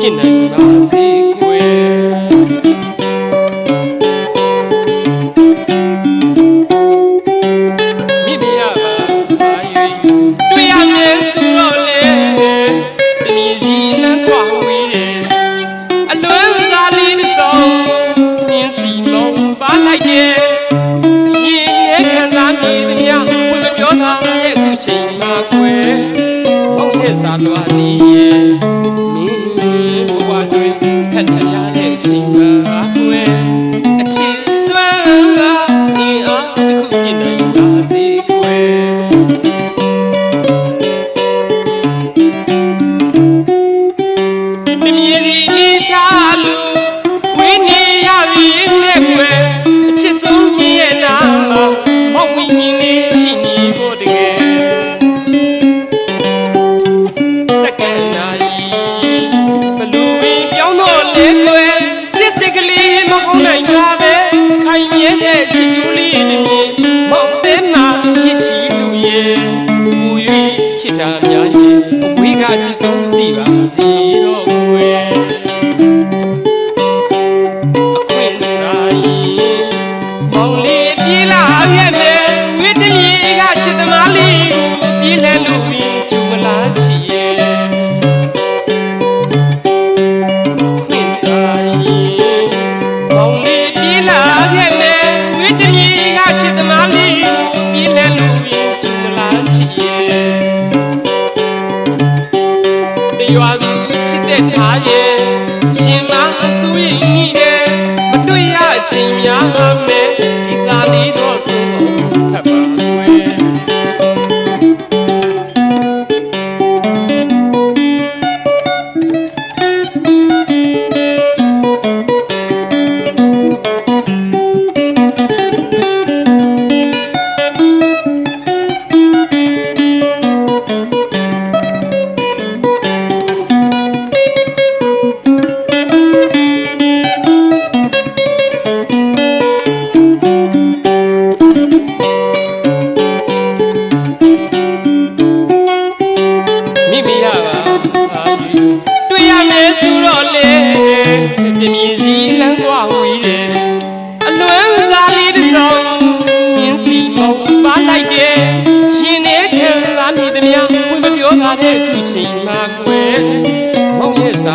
ဖြစ်နိုင်ပါစေ ရွာနီးရဲ့မင်းဘဝတွင်ခက်ထရတဲ့အချိန်မှာဝဲအချင်းစွမ်းကအင်းအားတစ်ခုပြနေပါစေကွယ်မြည်စီနေရှာလူ ရွာသူချစ်တဲ့ထားရဲ့ရှင်မအစိုးရင်နဲ့မတွေ့ရချင်းများမယ်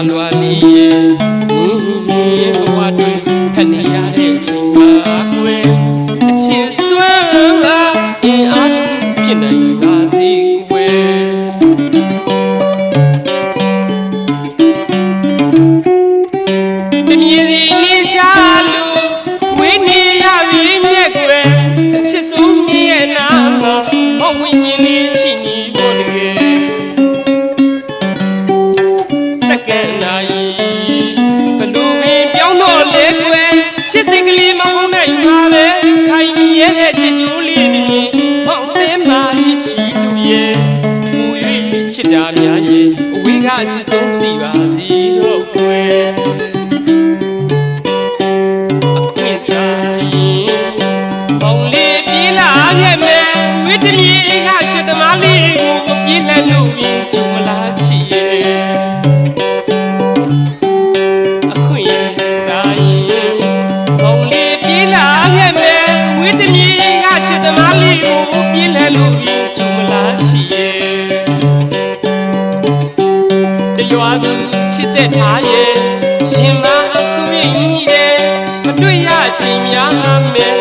Manuel. တမြေကချစ်သမားလေးကိုပြည့်လက်လို့ရင်သူမလားချီရဲ့အခွင့်ရတာရင်ဘုံလေးပြည့်လာခဲ့မယ်ဝိတမြေကချစ်သမားလေးကိုပြည့်လက်လို့ရင်သူမလားချီရဲ့တရွာသူချစ်တဲ့ထားရဲ့ရှင်သာအစွင့်မြည်တယ်မတွေ့ရချင်များမယ်